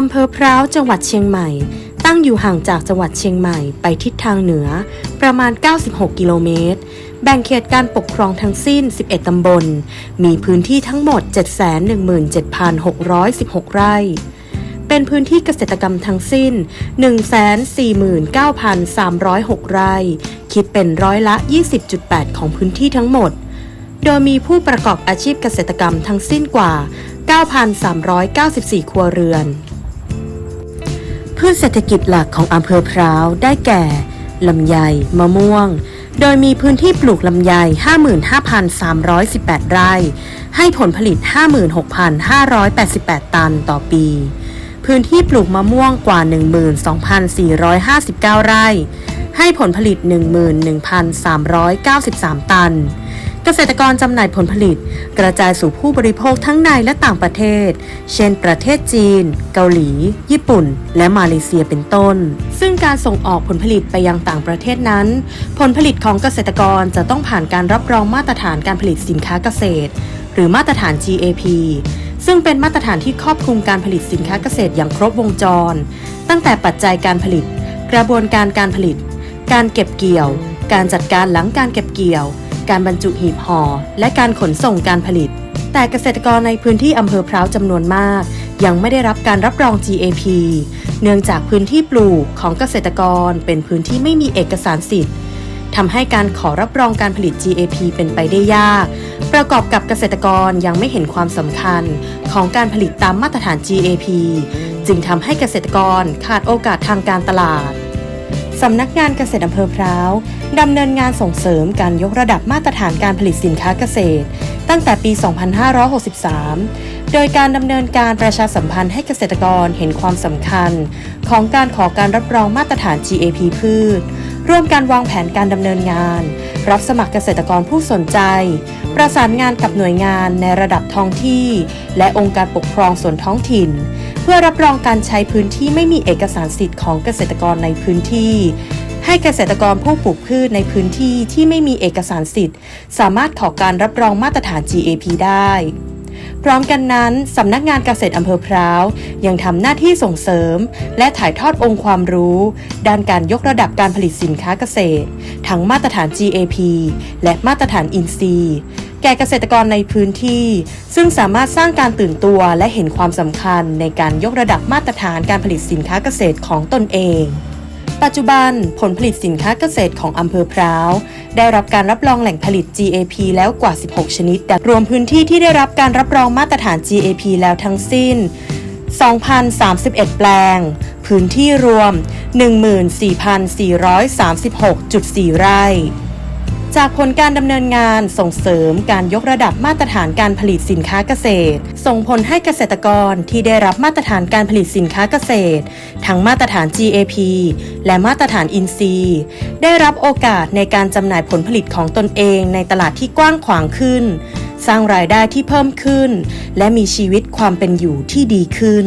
อำเภอพร้าวจังหวัดเชียงใหม่ ตั้งอยู่ห่างจากจังหวัดเชียงใหม่ไปทิศทางเหนือ ประมาณ 96 กิโลเมตร แบ่งเขตการปกครองทั้งสิ้น 11 ตำบล มีพื้นที่ทั้งหมด 717,616 ไร่เป็นพื้นที่เกษตรกรรมทั้งสิ้น 149,306 ไร่ คิดเป็นร้อยละ 20.8 ของพื้นที่ทั้งหมด โดยมีผู้ประกอบอาชีพเกษตรกรรมทั้งสิ้นกว่า 9,394 ครัวเรือน พืชเศรษฐกิจหลักของอำเภอพร้าวได้แก่ลำไย มะม่วง โดยมีพื้นที่ปลูกลำไย 55,318 ไร่ ให้ผลผลิต 56,588 ตันต่อปี พื้นที่ปลูกมะม่วงกว่า 12,459 ไร่ ให้ผลผลิต 11,393 ตัน เกษตรกรจำหน่ายผลผลิต กระจายสู่ผู้บริโภคทั้งในและต่างประเทศ เช่น ประเทศจีน เกาหลี ญี่ปุ่น และมาเลเซียเป็นต้น ซึ่งการส่งออกผลผลิตไปยังต่างประเทศนั้น ผลผลิตของเกษตรกรจะต้องผ่านการรับรองมาตรฐานการผลิตสินค้าเกษตร หรือมาตรฐาน GAP ซึ่งเป็นมาตรฐานที่ครอบคลุมการผลิตสินค้าเกษตรอย่างครบวงจร ตั้งแต่ปัจจัยการผลิต กระบวนการการผลิต การเก็บเกี่ยว การจัดการหลังการเก็บเกี่ยว การบรรจุหีบห่อและการขนส่งการผลิต แต่เกษตรกรในพื้นที่อำเภอพร้าวจำนวนมาก ยังไม่ได้รับการรับรอง GAP เนื่องจากพื้นที่ปลูกของเกษตรกรเป็นพื้นที่ไม่มีเอกสารสิทธิ์ทำให้การขอรับรองการผลิต GAP เป็นไปได้ยาก ประกอบกับเกษตรกรยังไม่เห็นความสำคัญของการผลิตตามมาตรฐาน GAP จึงทำให้เกษตรกรขาดโอกาสทางการตลาด สำนักงานเกษตรอำเภอพร้าวดำเนินงานส่งเสริมการยกระดับมาตรฐานการผลิตสินค้าเกษตร ตั้งแต่ปี 2563 โดยการดำเนินการประชาสัมพันธ์ให้เกษตรกรเห็นความสำคัญ ของการขอการรับรองมาตรฐาน GAP พืช ร่วมการวางแผนการดำเนินงาน รับสมัครเกษตรกรผู้สนใจ ประสานงานกับหน่วยงานในระดับท้องที่ และองค์การปกครองส่วนท้องถิ่น พื่อรับรองการใช้พื้นที่ไม่มีเอกสารสิทธิ์ของเกษตรกรในพื้นที่ ให้เกษตรกรผู้ปลูกพืชในพื้นที่ที่ไม่มีเอกสารสิทธิ์ สามารถขอการรับรองมาตรฐาน GAP ได้พร้อมกันนั้น สำนักงานเกษตรอำเภอพร้าว ยังทำหน้าที่ส่งเสริม และถ่ายทอดองค์ความรู้ ด้านการยกระดับการผลิตสินค้าเกษตร ทั้งมาตรฐาน GAP และมาตรฐานอินทรีย์ ก่เกษตรกรในพื้นที่ ซึ่งสามารถสร้างการตื่นตัวและเห็นความสำคัญในการยกระดับมาตรฐานการผลิตสินค้าเกษตรของตนเอง ปัจจุบันผลผลิตสินค้าเกษตรของอำเภอพร้าว ได้รับการรับรองแหล่งผลิต GAP แล้วกว่า 16 ชนิดรวมพื้นที่ที่ได้รับการรับรองมาตรฐาน GAP แล้วทั้งสิ้น 2,031 แปลง พื้นที่รวม 14,436.4 ไร่ จากผลการดำเนินงานส่งเสริมการยกระดับมาตรฐานการผลิตสินค้าเกษตร ส่งผลให้เกษตรกรที่ได้รับมาตรฐานการผลิตสินค้าเกษตร ทั้งมาตรฐาน GAP และมาตรฐานอินทรีย์ได้รับโอกาสในการจำหน่ายผลผลิตของตนเองในตลาดที่กว้างขวางขึ้น สร้างรายได้ที่เพิ่มขึ้น และมีชีวิตความเป็นอยู่ที่ดีขึ้น